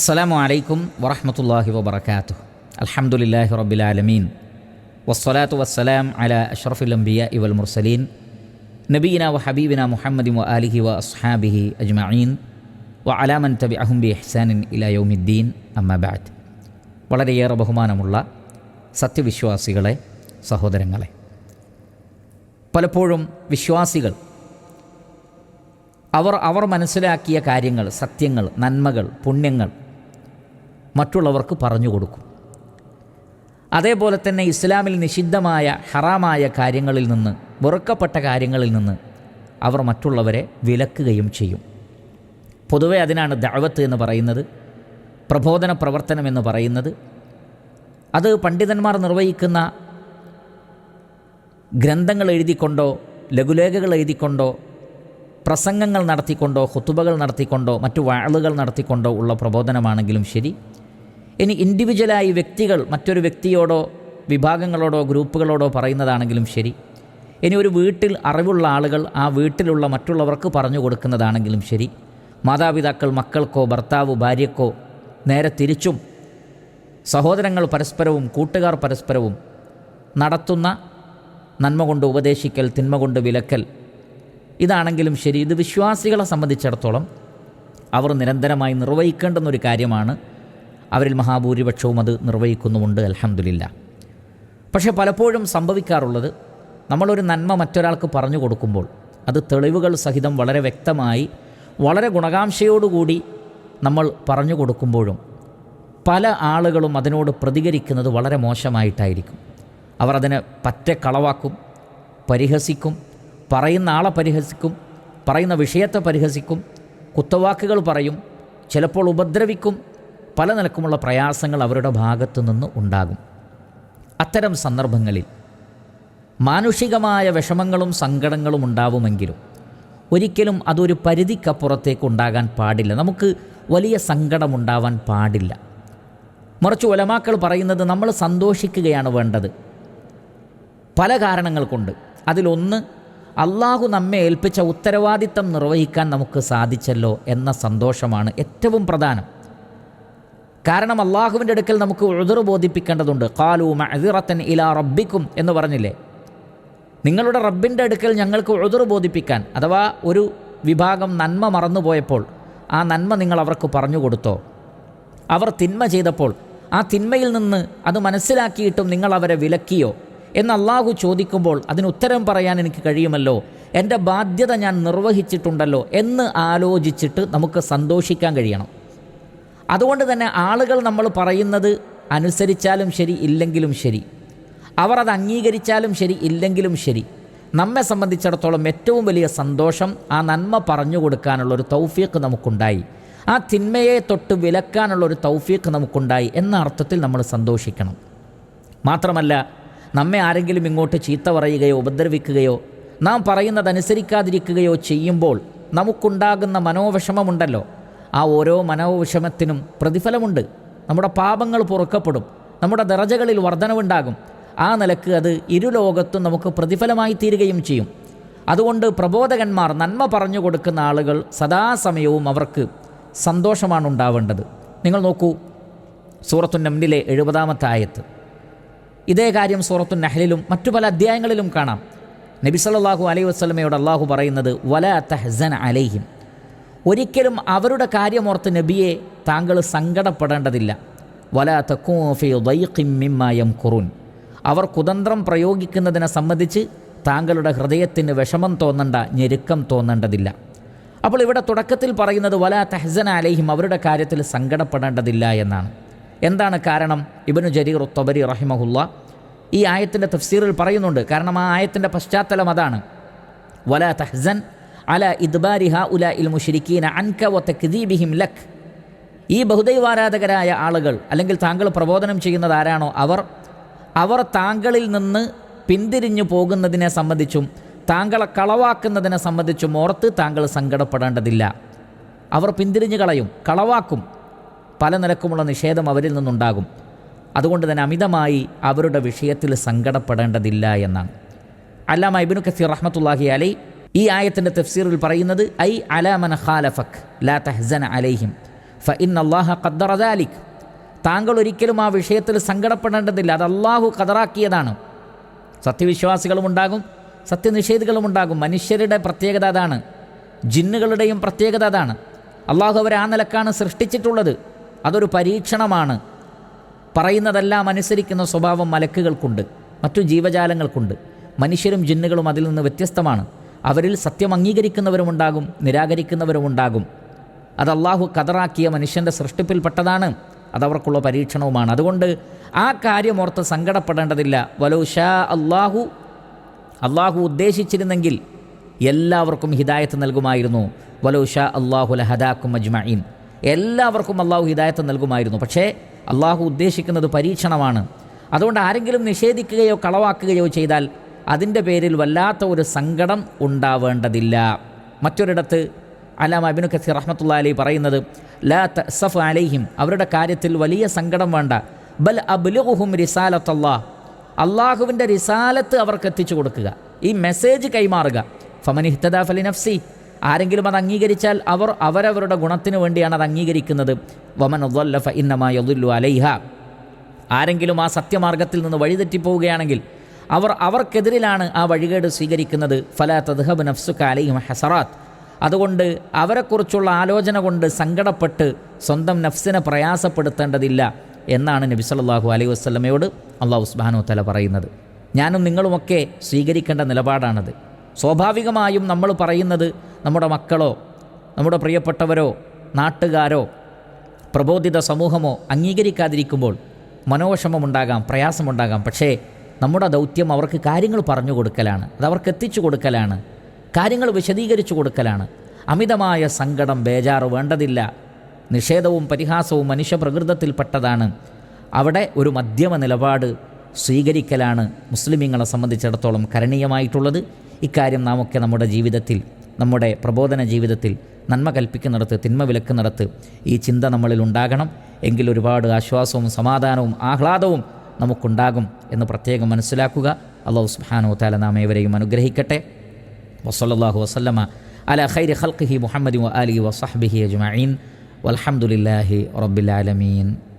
അസ്സലാമു അലൈക്കും വറഹമത്തല്ലാഹി വബർക്കാത്തു അൽഹംദുലില്ലാഹി റബ്ബിൽ ആലമീൻ. വസ്സലാത്തു വസ്സലാം അല അഷ്റഫുൽ അംബിയ ഇവൽ മുർസലീൻ. നബീന വ ഹബീബിന മുഹമ്മദി വ ആലിഹി വ അസ്ഹാബിഹി അജ്മഈൻ. വ അലാമൻ തബി അഹുംബി ഇഹ്സാനിൻ ഇല യൗമിദ്ദീൻ. അമ്മബാദ് വളരെയേറെ ബഹുമാനമുള്ള സത്യവിശ്വാസികളെ സഹോദരങ്ങളെ. പലപ്പോഴും വിശ്വാസികൾ അവർ അവർ മനസ്സിലാക്കിയ കാര്യങ്ങൾ സത്യങ്ങൾ നന്മകൾ പുണ്യങ്ങൾ മറ്റുള്ളവർക്ക് പറഞ്ഞു കൊടുക്കും. അതേപോലെ തന്നെ ഇസ്ലാമിൽ നിഷിദ്ധമായ ഹറാമായ കാര്യങ്ങളിൽ നിന്ന് വെറുക്കപ്പെട്ട കാര്യങ്ങളിൽ നിന്ന് അവർ മറ്റുള്ളവരെ വിലക്കുകയും ചെയ്യും. പൊതുവെ അതിനാണ് ദഅവത്ത് എന്ന് പറയുന്നത് പ്രബോധന പ്രവർത്തനം എന്ന് പറയുന്നത്. അത് പണ്ഡിതന്മാർ നിർവഹിക്കുന്ന ഗ്രന്ഥങ്ങൾ എഴുതിക്കൊണ്ടോ ലഘുലേഖകൾ എഴുതിക്കൊണ്ടോ പ്രസംഗങ്ങൾ നടത്തിക്കൊണ്ടോ ഹുത്തുബകൾ നടത്തിക്കൊണ്ടോ മറ്റു വാളുകൾ നടത്തിക്കൊണ്ടോ ഉള്ള പ്രബോധനമാണെങ്കിലും ശരി ഇനി ഇൻഡിവിജ്വലായി വ്യക്തികൾ മറ്റൊരു വ്യക്തിയോടോ വിഭാഗങ്ങളോടോ ഗ്രൂപ്പുകളോടോ പറയുന്നതാണെങ്കിലും ശരി. ഇനി ഒരു വീട്ടിൽ അറിവുള്ള ആളുകൾ ആ വീട്ടിലുള്ള മറ്റുള്ളവർക്ക് പറഞ്ഞു കൊടുക്കുന്നതാണെങ്കിലും ശരി. മാതാപിതാക്കൾ മക്കൾക്കോ ഭർത്താവ് ഭാര്യക്കോ നേരെ തിരിച്ചും സഹോദരങ്ങൾ പരസ്പരവും കൂട്ടുകാർ പരസ്പരവും നടത്തുന്ന നന്മ കൊണ്ട് ഉപദേശിക്കൽ തിന്മ കൊണ്ട് വിലക്കൽ ഇതാണെങ്കിലും ശരി. ഇത് വിശ്വാസികളെ സംബന്ധിച്ചിടത്തോളം അവർ നിരന്തരമായി നിർവഹിക്കേണ്ടുന്നൊരു കാര്യമാണ്. അവരിൽ മഹാഭൂരിപക്ഷവും അത് നിർവഹിക്കുന്നുമുണ്ട് അലഹമില്ല പക്ഷേ പലപ്പോഴും സംഭവിക്കാറുള്ളത് നമ്മളൊരു നന്മ മറ്റൊരാൾക്ക് പറഞ്ഞു കൊടുക്കുമ്പോൾ അത് തെളിവുകൾ സഹിതം വളരെ വ്യക്തമായി വളരെ ഗുണകാംക്ഷയോടുകൂടി നമ്മൾ പറഞ്ഞു കൊടുക്കുമ്പോഴും പല ആളുകളും അതിനോട് പ്രതികരിക്കുന്നത് വളരെ മോശമായിട്ടായിരിക്കും. അവർ അതിനെ പറ്റെ കളവാക്കും പരിഹസിക്കും പറയുന്ന ആളെ പരിഹസിക്കും പറയുന്ന വിഷയത്തെ പരിഹസിക്കും കുത്തവാക്കുകൾ പറയും ചിലപ്പോൾ ഉപദ്രവിക്കും പല നിലക്കുമുള്ള പ്രയാസങ്ങൾ അവരുടെ ഭാഗത്തു നിന്ന് ഉണ്ടാകും. അത്തരം സന്ദർഭങ്ങളിൽ മാനുഷികമായ വിഷമങ്ങളും സങ്കടങ്ങളും ഉണ്ടാവുമെങ്കിലും ഒരിക്കലും അതൊരു പരിധിക്കപ്പുറത്തേക്ക് ഉണ്ടാകാൻ പാടില്ല. നമുക്ക് വലിയ സങ്കടമുണ്ടാവാൻ പാടില്ല. മറിച്ച് ഒലമാക്കൾ പറയുന്നത് നമ്മൾ സന്തോഷിക്കുകയാണ് വേണ്ടത്. പല കാരണങ്ങൾ കൊണ്ട്. അതിലൊന്ന് അള്ളാഹു നമ്മെ ഏൽപ്പിച്ച ഉത്തരവാദിത്തം നിർവഹിക്കാൻ നമുക്ക് സാധിച്ചല്ലോ എന്ന സന്തോഷമാണ് ഏറ്റവും പ്രധാനം. കാരണം അള്ളാഹുവിന്റെ അടുക്കൽ നമുക്ക് ഉഴുതർ ബോധിപ്പിക്കേണ്ടതുണ്ട്. കാലു മഅദിറത്തൻ ഇലാ റബ്ബിക്കും എന്ന് പറഞ്ഞില്ലേ? നിങ്ങളുടെ റബ്ബിന്റെ അടുക്കൽ ഞങ്ങൾക്ക് ഉഴുതർ ബോധിപ്പിക്കാൻ അഥവാ ഒരു വിഭാഗം നന്മ മറന്നുപോയപ്പോൾ ആ നന്മ നിങ്ങൾ അവർക്ക് പറഞ്ഞു കൊടുത്തോ? അവർ തിന്മ ചെയ്തപ്പോൾ ആ തിന്മയിൽ നിന്ന് അത് മനസ്സിലാക്കിയിട്ടും നിങ്ങൾ അവരെ വിലക്കിയോ? എന്ന് അള്ളാഹു ചോദിക്കുമ്പോൾ അതിന് ഉത്തരം പറയാൻ എനിക്ക് കഴിയുമല്ലോ? എന്റെ ബാധ്യത ഞാൻ നിർവഹിച്ചിട്ടുണ്ടല്ലോ എന്ന് ആലോചിച്ചിട്ട് നമുക്ക് സന്തോഷിക്കാൻ കഴിയണം. അതുകൊണ്ട് തന്നെ ആളുകൾ നമ്മൾ പറയുന്നത് അനുസരിച്ചാലും ശരി ഇല്ലെങ്കിലും ശരി. അവർ അത് അംഗീകരിച്ചാലും ശരി ഇല്ലെങ്കിലും ശരി. നമ്മെ സംബന്ധിച്ചിടത്തോളം ഏറ്റവും വലിയ സന്തോഷം ആ നന്മ പറഞ്ഞു കൊടുക്കാനുള്ള ഒരു തൗഫീക്ക് നമുക്കുണ്ടായി. ആ തിന്മയെ തൊട്ട് വിലക്കാനുള്ള ഒരു തൗഫീക്ക് നമുക്കുണ്ടായി എന്ന അർത്ഥത്തിൽ നമ്മൾ സന്തോഷിക്കണം. മാത്രമല്ല നമ്മെ ആരെങ്കിലും ഇങ്ങോട്ട് ചീത്ത പറയുകയോ ഉപദ്രവിക്കുകയോ നാം പറയുന്നതനുസരിക്കാതിരിക്കുകയോ ചെയ്യുമ്പോൾ നമുക്കുണ്ടാകുന്ന മനോവിഷമമുണ്ടല്ലോ. ആ ഓരോ മനോവിഷമത്തിനും പ്രതിഫലമുണ്ട്. നമ്മുടെ പാപങ്ങൾ പുറക്കപ്പെടും. നമ്മുടെ ദറജകളിൽ വർധനവുണ്ടാകും. ആ നിലയ്ക്ക് അത് ഇരുലോകത്തും നമുക്ക് പ്രതിഫലമായി തീരുകയും ചെയ്യും. അതുകൊണ്ട് പ്രബോധകന്മാർ നന്മ പറഞ്ഞു കൊടുക്കുന്ന ആളുകൾ സദാസമയവും അവർക്ക് സന്തോഷമാണ് ഉണ്ടാവേണ്ടത്. നിങ്ങൾ നോക്കൂ സൂറത്തു നമ്നിലെ എഴുപതാമത്തെ ആയത്ത്. ഇതേ കാര്യം സൂറത്തു നഹലിലും മറ്റു പല അധ്യായങ്ങളിലും കാണാം. നബി സല്ലല്ലാഹു അലൈഹി വസ്ലമയോട് അള്ളാഹു പറയുന്നത് വല തഹ്സൻ അലൈഹിം. ഒരിക്കലും അവരുടെ കാര്യമോർത്ത് നബിയെ താങ്കൾ സങ്കടപ്പെടേണ്ടതില്ല. വലാത്ത കുറുൻ അവർ കുതന്ത്രം പ്രയോഗിക്കുന്നതിനെ സംബന്ധിച്ച് താങ്കളുടെ ഹൃദയത്തിന് വിഷമം തോന്നണ്ട ഞെരുക്കം തോന്നേണ്ടതില്ല. അപ്പോൾ ഇവിടെ തുടക്കത്തിൽ പറയുന്നത് വലാ തഹ്സൻ അലൈഹിം അവരുടെ കാര്യത്തിൽ സങ്കടപ്പെടേണ്ടതില്ല എന്നാണ്. എന്താണ് കാരണം? ഇബനു ജരീർ ഉത്തബരി റഹിമഹുല്ല ഈ ആയത്തിന്റെ തഫ്സീറിൽ പറയുന്നുണ്ട്. കാരണം ആ ആയത്തിന്റെ പശ്ചാത്തലം അതാണ്. വലാ തഹ്സൻ അല ഇദ്ബാരി ഹ ഉല ഇൽ മുഷിരിക്കീന അൻക വ തക്ദീബിഹിം ലക്. ഈ ബഹുദൈവാരാധകരായ ആളുകൾ അല്ലെങ്കിൽ താങ്കൾ പ്രബോധനം ചെയ്യുന്നത് ആരാണോ അവർ അവർ താങ്കളിൽ നിന്ന് പിന്തിരിഞ്ഞു പോകുന്നതിനെ സംബന്ധിച്ചും താങ്കളെ കളവാക്കുന്നതിനെ സംബന്ധിച്ചും ഓർത്ത് താങ്കൾ സങ്കടപ്പെടേണ്ടതില്ല. അവർ പിന്തിരിഞ്ഞു കളയും കളവാക്കും. പല നിലക്കുമുള്ള നിഷേധം അവരിൽ നിന്നുണ്ടാകും. അതുകൊണ്ട് തന്നെ അമിതമായി അവരുടെ വിഷയത്തിൽ സങ്കടപ്പെടേണ്ടതില്ല എന്നാണ്. അല്ലാമ ഇബിനു കസീർ റഹ്മത്തുല്ലാഹി അലൈ ഈ ആയത്തിന്റെ തഫ്സീറിൽ പറയുന്നത് ഐ അലാമൻ ഖാലഫക് ലാ തഹ്സൻ അലൈഹിം ഫ ഇൻ അള്ളാഹ ഖദ്ദറദാലിക് താങ്കൾ ഒരിക്കലും ആ വിഷയത്തിൽ സങ്കടപ്പെടേണ്ടതില്ല. അത് അള്ളാഹു കതറാക്കിയതാണ് സത്യവിശ്വാസികളും ഉണ്ടാകും സത്യനിഷേധികളും ഉണ്ടാകും. മനുഷ്യരുടെ പ്രത്യേകത അതാണ്. ജിന്നുകളുടെയും പ്രത്യേകത അതാണ്. അള്ളാഹു അവരെ ആ നിലക്കാണ് സൃഷ്ടിച്ചിട്ടുള്ളത്. അതൊരു പരീക്ഷണമാണ്. പറയുന്നതെല്ലാം അനുസരിക്കുന്ന സ്വഭാവം മലക്കുകൾക്കുണ്ട്. മറ്റു ജീവജാലങ്ങൾക്കുണ്ട്. മനുഷ്യരും ജിന്നുകളും അതിൽ നിന്ന് വ്യത്യസ്തമാണ്. അവരിൽ സത്യം അംഗീകരിക്കുന്നവരുമുണ്ടാകും നിരാകരിക്കുന്നവരുമുണ്ടാകും അത് അള്ളാഹു കതറാക്കിയ മനുഷ്യന്റെ സൃഷ്ടിപ്പിൽപ്പെട്ടതാണ്. അതവർക്കുള്ള പരീക്ഷണവുമാണ്. അതുകൊണ്ട് ആ കാര്യമോർത്ത് സങ്കടപ്പെടേണ്ടതില്ല. വലോഷാ അള്ളാഹു അള്ളാഹു ഉദ്ദേശിച്ചിരുന്നെങ്കിൽ എല്ലാവർക്കും ഹിദായത്ത് നൽകുമായിരുന്നു. വലോഷാ അള്ളാഹു ലഹദാക്കും അജ്മഈൻ. എല്ലാവർക്കും അള്ളാഹു ഹിദായത്ത് നൽകുമായിരുന്നു. പക്ഷേ അള്ളാഹു ഉദ്ദേശിക്കുന്നത് പരീക്ഷണമാണ്. അതുകൊണ്ട് ആരെങ്കിലും നിഷേധിക്കുകയോ കളവാക്കുകയോ ചെയ്താൽ അതിന്റെ പേരിൽ വല്ലാത്ത ഒരു സങ്കടം ഉണ്ടാവേണ്ടതില്ല. മറ്റൊരിടത്ത് അലാം അബിനു കസീർ റഹ്മത്തുള്ള അലി പറയുന്നത് ലാ തസഫ് അലൈഹിം. അവരുടെ കാര്യത്തിൽ വലിയ സങ്കടം വേണ്ട. ബൽ അബ്ലുഹും റിസാലത്തല്ലാ. അള്ളാഹുവിന്റെ റിസാലത്ത് അവർക്ക് എത്തിച്ചു കൊടുക്കുക. ഈ മെസ്സേജ് കൈമാറുക. ഫമനി ഫലി നഫ്സി. ആരെങ്കിലും അത് അംഗീകരിച്ചാൽ അവർ അവരവരുടെ ഗുണത്തിന് വേണ്ടിയാണ് അത് അംഗീകരിക്കുന്നത്. വമൻ ഇന്നമായ ഇന്നമായുല്ലു അലൈഹ. ആരെങ്കിലും ആ സത്യമാർഗത്തിൽ നിന്ന് വഴിതെറ്റിപ്പോവുകയാണെങ്കിൽ അവർ അവർക്കെതിരിലാണ് ആ വഴികേട് സ്വീകരിക്കുന്നത്. ഫലാ തദ്ഹബ് നഫ്സുക അലൈഹിം ഹസറാത്ത്. അതുകൊണ്ട് അവരെക്കുറിച്ചുള്ള ആലോചന കൊണ്ട് സങ്കടപ്പെട്ട് സ്വന്തം നഫ്സിനെ പ്രയാസപ്പെടുത്തേണ്ടതില്ല എന്നാണ് നബി സല്ലല്ലാഹു അലൈഹി വസ്ലമയോട് അള്ളാഹു ഉസ്ബാനു തല പറയുന്നത്. ഞാനും നിങ്ങളുമൊക്കെ സ്വീകരിക്കേണ്ട നിലപാടാണത്. സ്വാഭാവികമായും നമ്മൾ പറയുന്നത് നമ്മുടെ മക്കളോ നമ്മുടെ പ്രിയപ്പെട്ടവരോ നാട്ടുകാരോ പ്രബോധിത സമൂഹമോ അംഗീകരിക്കാതിരിക്കുമ്പോൾ മനോവിഷമമുണ്ടാകാം പ്രയാസമുണ്ടാകാം. പക്ഷേ നമ്മുടെ ദൗത്യം അവർക്ക് കാര്യങ്ങൾ പറഞ്ഞു കൊടുക്കലാണ്. അത് അവർക്ക് എത്തിച്ചു കൊടുക്കലാണ്. കാര്യങ്ങൾ വിശദീകരിച്ചു കൊടുക്കലാണ്. അമിതമായ സങ്കടം ബേജാറ് വേണ്ടതില്ല. നിഷേധവും പരിഹാസവും മനുഷ്യപ്രകൃതത്തിൽപ്പെട്ടതാണ്. അവിടെ ഒരു മധ്യമ നിലപാട് സ്വീകരിക്കലാണ് മുസ്ലിമീങ്ങളെ സംബന്ധിച്ചിടത്തോളം കരണീയമായിട്ടുള്ളത്. ഇക്കാര്യം നാമൊക്കെ നമ്മുടെ ജീവിതത്തിൽ നമ്മുടെ പ്രബോധന ജീവിതത്തിൽ നന്മ കൽപ്പിക്കുന്നിടത്ത് തിന്മ വിലക്കുന്നിടത്ത് ഈ ചിന്ത നമ്മളിൽ ഉണ്ടാകണം. എങ്കിൽ ഒരുപാട് ആശ്വാസവും സമാധാനവും ആഹ്ലാദവും നമുക്കുണ്ടാകും എന്ന് പ്രത്യേകം മനസ്സിലാക്കുക. അള്ളാഹു സുബ്ഹാനഹു താല നാം ഏവരെയും അനുഗ്രഹിക്കട്ടെ. വസല്ലാഹു വസ്ലമ അല ഖൈരി ഖൽഖിഹി മുഹമ്മദി അലി വസഹബിഹി അജ്മീൻ വൽഹംദുലില്ലാഹി റബ്ബിൽ ആലമീൻ.